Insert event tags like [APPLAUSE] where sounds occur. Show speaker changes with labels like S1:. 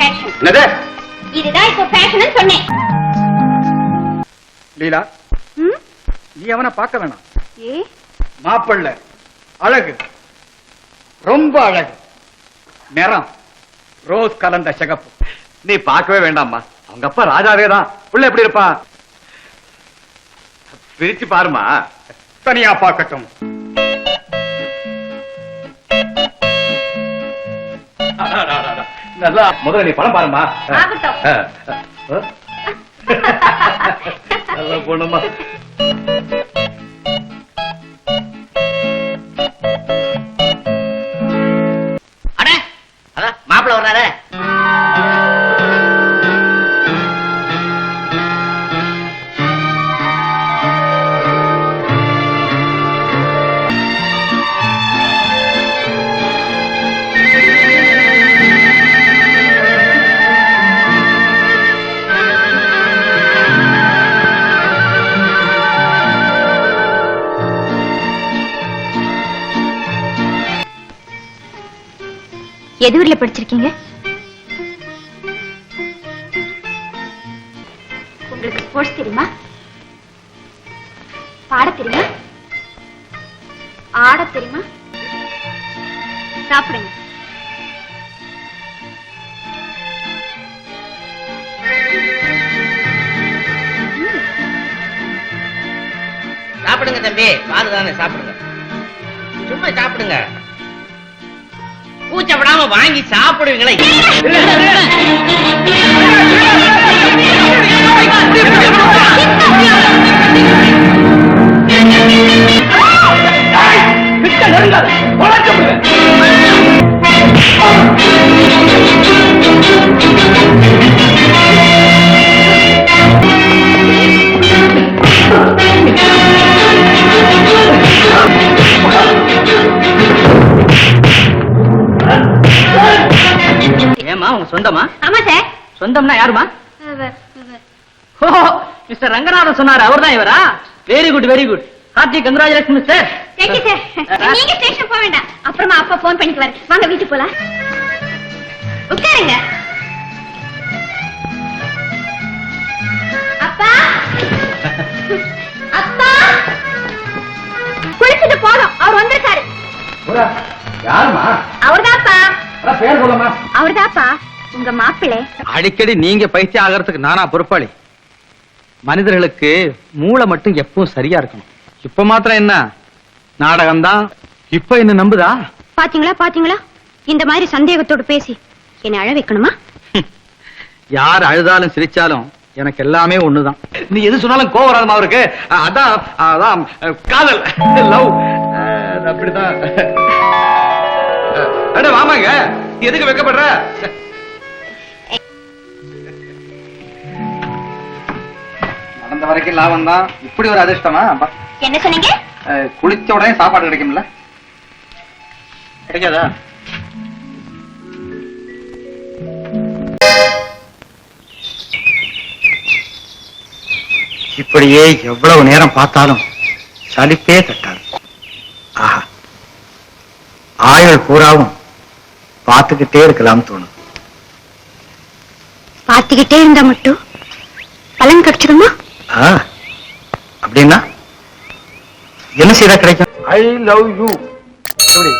S1: Fashion
S2: என்னது?
S1: இதுதான் இப்போ ஃபேஷன் சொன்னேன்.
S2: லீலா? நீ அவனை பார்க்க வேணாம்.
S1: ஏ?
S2: மாப்பிள்ள அழகு. ரொம்ப அழகு. நிறம். ரோஸ் கலந்த சிகப்பு. நீ பார்க்கவே வேண்டாம்மா. அவங்க அப்பா ராஜாவே தான். உள்ள எப்படி இருப்பா பிரிச்சு பாருமா தனியா பார்க்கட்டும். நல்லா முதல்ல நீ படம் பாருமா. நல்ல பொண்ணுமா
S1: எது ஊர்ல படிச்சிருக்கீங்க? உங்களுக்கு ஸ்போர்ட்ஸ் தெரியுமா? பாட தெரியுமா? ஆட தெரியுமா? சாப்பிடுங்க.
S3: சாப்பிடுங்க தம்பி பால் தானே சாப்பிடுங்க. சும்மா சாப்பிடுங்க. கூச்சப்படாம வாங்கி சாப்பிடுவீங்களே. [LAUGHS] உங்க சொந்தமா?
S1: ஆமா சார்
S3: சொந்தம்னா யாருமா? ஓ மிஸ்டர் ரங்கநாதன் சொன்னாரு. அவர்தான் இவரா? Very good very good hearty congratulation mister
S1: thank you sir நீங்க ஸ்டேஷன் போக வேண்டாம். அப்புறமா அப்பா போன் பண்ணிக்குவாரு. வாங்க வீட்டுக்கு போலாம். உட்காருங்க. அப்பா. [LAUGHS] அப்பா. குளிச்சுட்டு போனோம் அவர் வந்திருக்காரு.
S2: யாருமா
S1: அவர்தாப்பா
S2: பேர் சொல்லமா
S1: அவர்தாப்பா உங்க மாப்பிள்ளை?
S4: அடிக்கடி நீங்க பைத்தியம் ஆகிறதுக்கு நானா பொறுப்பாளி. மனிதர்களுக்கு மூளை மட்டும் எப்பவும் சரியா இருக்கணும். இப்ப மாத்திரம் என்ன? நாடகம்தான். இப்ப என்ன நம்புதா?
S1: பாத்தீங்களா பாத்தீங்களா? இந்த மாதிரி சந்தேகத்தோட பேசி என்னை அழ வைக்கணுமா? [LAUGHS]
S4: யார் அழுதாலும் சிரிச்சாலும் எனக்கு எல்லாமே ஒண்ணுதான்.
S2: நீ எது சொன்னாலும் கோவம் வராதமா அவருக்கு அதான் அதான் காதல். [LAUGHS] லவ் அப்படிதான் அட வாமாங்க. எதுக்கு வெக்கப்படுற? நடந்த வரைக்கும் லாபம் தான். இப்படி ஒரு அதிர்ஷ்டமா?
S1: என்ன சொன்னீங்க?
S2: குளிச்ச உடனே சாப்பாடு கிடைக்கும்ல? கிடைக்காதா? இப்படியே எவ்வளவு நேரம் பார்த்தாலும் சலிப்பே தட்டாது. ஆஹா. ஆயுள் பூராவும் பார்த்துக்கிட்டே இருக்கலாம் தோணும்.
S1: பாத்துக்கிட்டே இருந்தா மட்டும். பலன் கிடைச்சிருமா
S2: அப்படின்னா என்ன செய்தா கிடைக்கும்? ஐ லவ் யூ எப்படி?